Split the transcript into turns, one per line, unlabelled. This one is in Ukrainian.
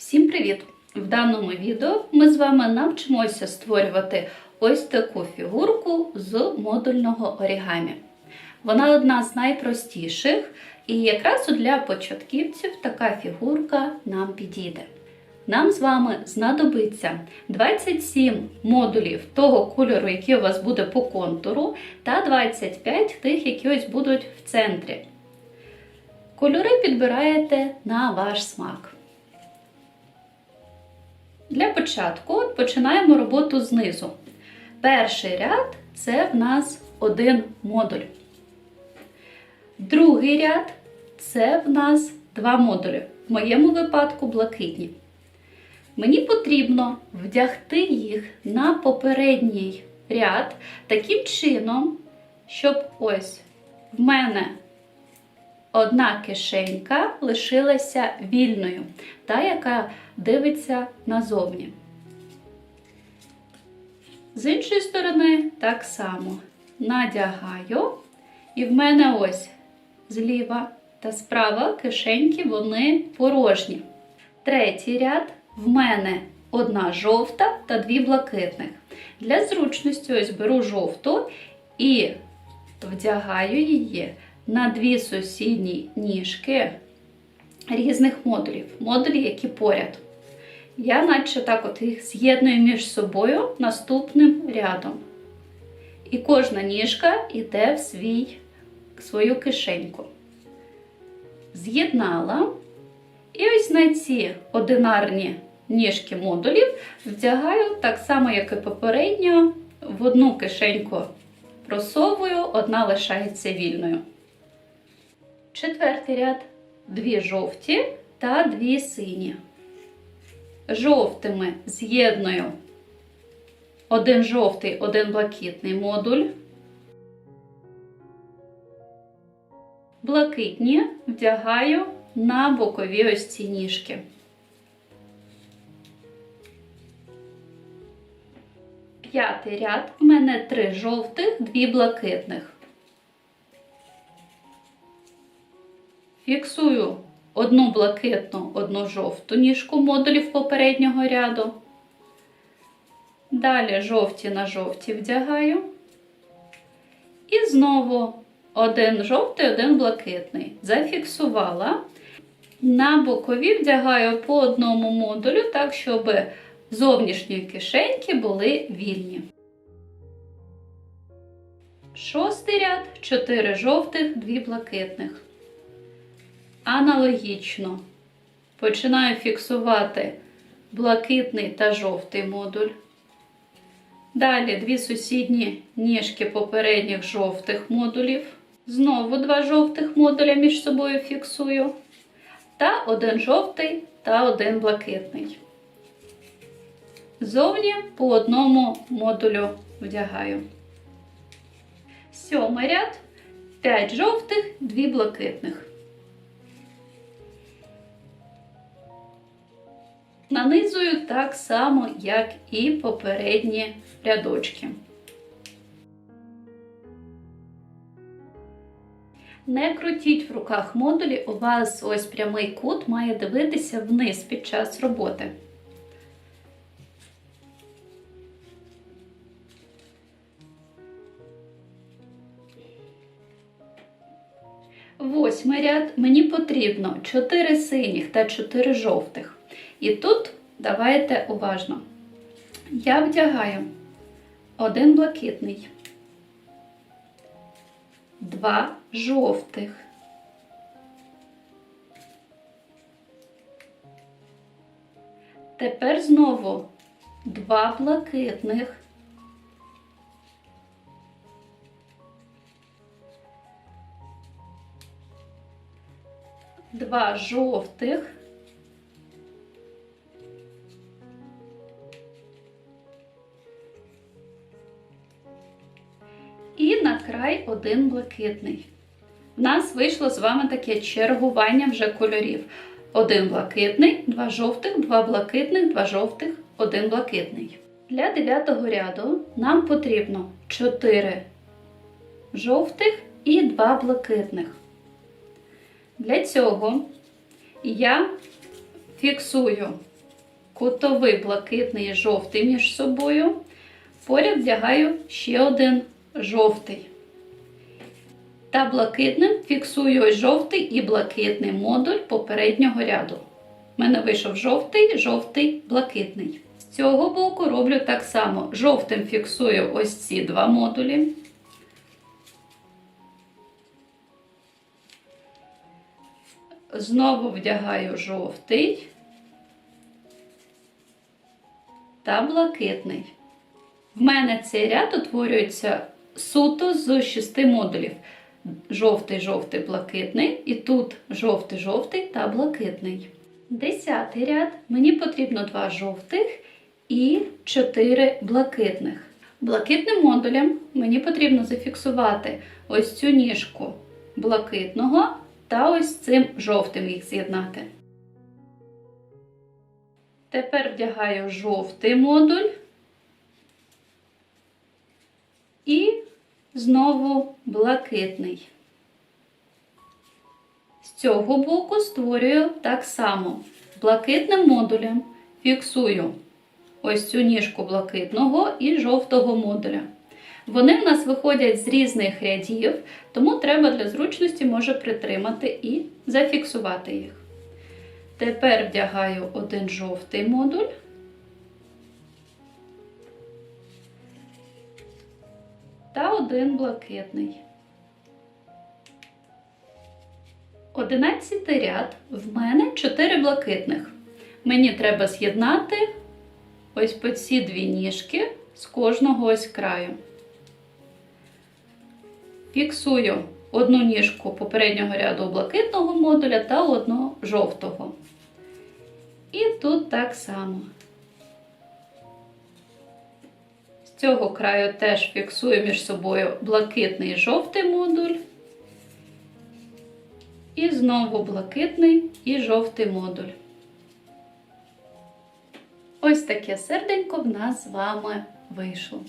Всім привіт! В даному відео ми з вами навчимося створювати ось таку фігурку з модульного орігамі. Вона одна з найпростіших, і якраз для початківців така фігурка нам підійде. Нам з вами знадобиться 27 модулів того кольору, який у вас буде по контуру, та 25 тих, які ось будуть в центрі. Кольори підбираєте на ваш смак. Для початку починаємо роботу знизу. Перший ряд це в нас один модуль. Другий ряд це в нас два модулі. В моєму випадку блакитні. Мені потрібно вдягти їх на попередній ряд таким чином, щоб ось в мене одна кишенька лишилася вільною, та, яка дивиться назовні. З іншої сторони, так само надягаю, і в мене ось зліва та справа кишеньки вони порожні. Третій ряд в мене одна жовта та дві блакитних. Для зручності ось беру жовту і вдягаю її на дві сусідні ніжки різних модулів, модулі, які поряд. Я наче так от їх з'єдную між собою наступним рядом. І кожна ніжка йде в свій, свою кишеньку. З'єднала. І ось на ці одинарні ніжки модулів вдягаю так само, як і попередньо, в одну кишеньку просовую, одна лишається вільною. Четвертий ряд дві жовті та дві сині. Жовтими з'єдную один жовтий, один блакитний модуль. Блакитні вдягаю на бокові ось ці ніжки. П'ятий ряд в мене три жовтих, дві блакитних. Фіксую одну блакитну, одну жовту ніжку модулів попереднього ряду. Далі жовті на жовті вдягаю. І знову один жовтий, один блакитний. Зафіксувала. На бокові вдягаю по одному модулю, так, щоб зовнішні кишеньки були вільні. Шостий ряд 4 жовтих, 2 блакитних. Аналогічно починаю фіксувати блакитний та жовтий модуль. Далі дві сусідні ніжки попередніх жовтих модулів. Знову два жовтих модуля між собою фіксую. Та один жовтий та один блакитний. Зовні по одному модулю вдягаю. Сьомий ряд 5 жовтих, 2 блакитних. Нанизую так само, як і попередні рядочки. Не крутіть в руках модулі, у вас ось прямий кут має дивитися вниз під час роботи. Восьмий ряд мені потрібно 4 синіх та 4 жовтих. І тут давайте уважно. Я вдягаю один блакитний, два жовтих, тепер знову два блакитних. Два жовтих. Край один блакитний. У нас вийшло з вами таке чергування вже кольорів. Один блакитний, два жовтих, два блакитних, два жовтих, один блакитний. Для дев'ятого ряду нам потрібно 4 жовтих і 2 блакитних. Для цього я фіксую кутовий блакитний і жовтий між собою. Поряд вдягаю ще один жовтий. Та блакитним фіксую ось жовтий і блакитний модуль попереднього ряду. У мене вийшов жовтий, жовтий, блакитний. З цього боку роблю так само. Жовтим фіксую ось ці два модулі. Знову вдягаю жовтий та блакитний. В мене цей ряд утворюється суто з шести модулів. Жовтий, жовтий, блакитний, і тут жовтий, жовтий та блакитний. Десятий ряд мені потрібно два жовтих і чотири блакитних. Блакитним модулем мені потрібно зафіксувати ось цю ніжку блакитного та ось цим жовтим їх з'єднати. Тепер вдягаю жовтий модуль і знову блакитний. З цього боку створюю так само. Блакитним модулем фіксую ось цю ніжку блакитного і жовтого модуля. Вони в нас виходять з різних рядів, тому треба для зручності може притримати і зафіксувати їх. Тепер вдягаю один жовтий модуль. Та один блакитний. Одинадцятий ряд в мене 4 блакитних. Мені треба з'єднати ось по ці дві ніжки з кожного ось краю. Фіксую одну ніжку попереднього ряду блакитного модуля та одну жовтого. І тут так само. Цього краю теж фіксую між собою блакитний і жовтий модуль. І знову блакитний і жовтий модуль. Ось таке серденько в нас з вами вийшло.